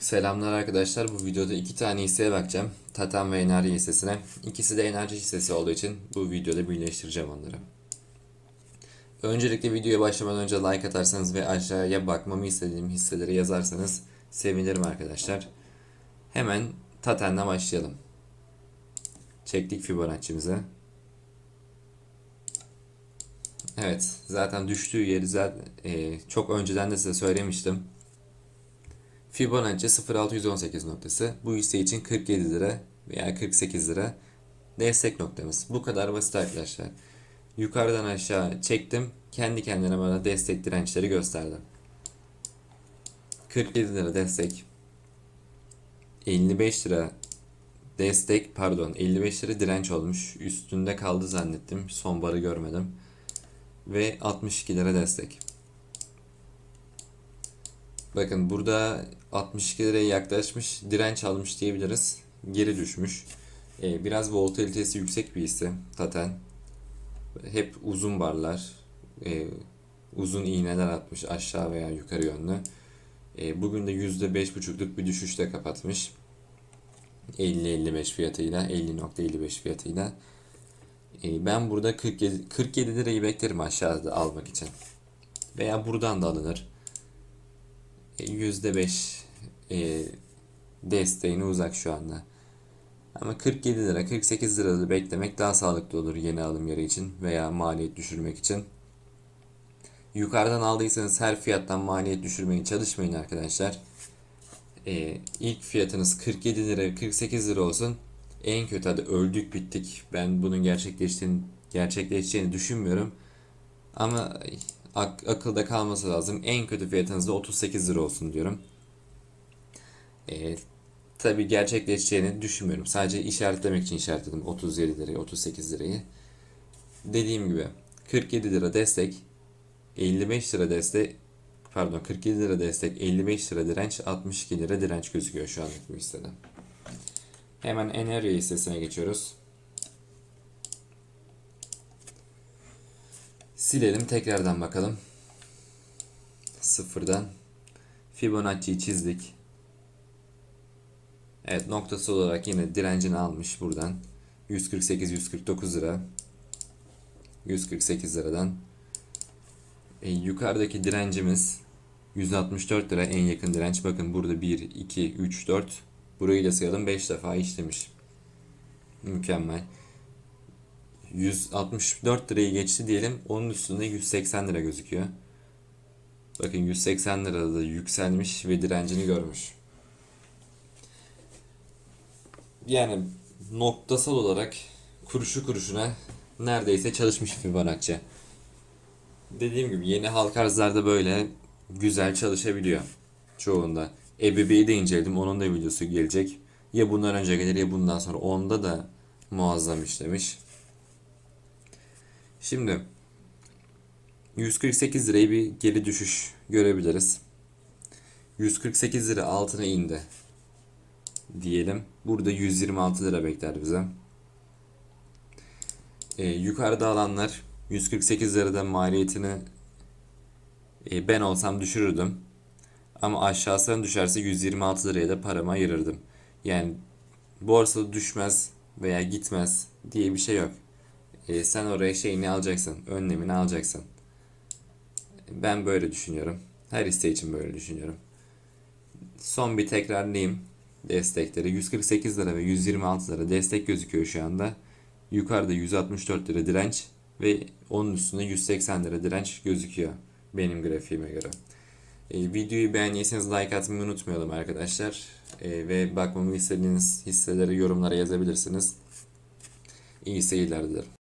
Selamlar arkadaşlar. Bu videoda iki tane hisseye bakacağım. Tatam ve enerji hissesine. İkisi de enerji hissesi olduğu için bu videoda birleştireceğim onları. Öncelikle videoya başlamadan önce like atarsanız ve aşağıya bakmamı istediğim hisseleri yazarsanız sevinirim arkadaşlar. Hemen Taten'le başlayalım. Çektik Fibonacci'mize. Evet, zaten düştüğü yeri zaten, e, çok önceden de size söylemiştim. Fibonacci 0618 noktası. Bu hisse için 47 lira veya 48 lira destek noktamız. Bu kadar basit arkadaşlar. Yukarıdan aşağı çektim. Kendi kendine bana destek dirençleri gösterdi. 47 lira destek. 55 lira destek pardon 55 lira direnç olmuş. Üstünde kaldı zannettim. Son barı görmedim. Ve 62 lira destek. Bakın burada 62 liraya yaklaşmış direnç almış diyebiliriz. Geri düşmüş. Ee, biraz volatilitesi yüksek bir hisse zaten. Hep uzun barlar. e, uzun iğneler atmış aşağı veya yukarı yönlü. E, bugün de %5,5'luk bir düşüşle kapatmış. 50-55 fiyatıyla, 50.55 fiyatıyla. E, ben burada 47, 47 lirayı beklerim aşağıda almak için. Veya buradan da alınır. %5 e, desteğine uzak şu anda. Ama 47 lira, 48 lirada beklemek daha sağlıklı olur yeni alım yeri için veya maliyet düşürmek için. Yukarıdan aldıysanız her fiyattan maliyet düşürmeye çalışmayın arkadaşlar. E, ilk fiyatınız 47 lira, 48 lira olsun. En kötü hadi öldük bittik. Ben bunun gerçekleştiğini, gerçekleşeceğini düşünmüyorum. Ama ak- akılda kalması lazım. En kötü fiyatınız da 38 lira olsun diyorum. Ee, tabii gerçekleşeceğini düşünmüyorum. Sadece işaretlemek için işaretledim 37 lirayı, 38 lirayı. Dediğim gibi 47 lira destek, 55 lira destek, pardon 47 lira destek, 55 lira direnç, 62 lira direnç gözüküyor şu anlık bu hissede. Hemen enerji hissesine geçiyoruz. Silelim tekrardan bakalım. Sıfırdan. Fibonacci'yi çizdik. Evet noktası olarak yine direncini almış buradan. 148-149 lira. 148 liradan. E, yukarıdaki direncimiz 164 lira en yakın direnç. Bakın burada 1, 2, 3, 4. Burayı da sayalım 5 defa işlemiş. Mükemmel. 164 lirayı geçti diyelim. Onun üstünde 180 lira gözüküyor. Bakın 180 lirada da yükselmiş ve direncini görmüş. Yani noktasal olarak kuruşu kuruşuna neredeyse çalışmış Fibonacci. Dediğim gibi yeni halka arzlarda böyle güzel çalışabiliyor çoğunda. EBB'yi de inceledim. Onun da videosu gelecek. Ya bundan önce gelir ya bundan sonra. Onda da muazzam işlemiş. Şimdi 148 lirayı bir geri düşüş görebiliriz. 148 lira altına indi diyelim. Burada 126 lira bekler bize. Ee, yukarıda alanlar 148 liradan maliyetini e, ben olsam düşürürdüm. Ama aşağısına düşerse 126 liraya da paramı ayırırdım. Yani borsada düşmez veya gitmez diye bir şey yok. E, sen oraya şeyini alacaksın, önlemini alacaksın. Ben böyle düşünüyorum. Her hisse için böyle düşünüyorum. Son bir tekrarlayayım destekleri. 148 lira ve 126 lira destek gözüküyor şu anda. Yukarıda 164 lira direnç ve onun üstünde 180 lira direnç gözüküyor benim grafiğime göre. E, videoyu beğendiyseniz like atmayı unutmayalım arkadaşlar. E, ve bakmamı istediğiniz hisseleri yorumlara yazabilirsiniz. İyi seyirler dilerim.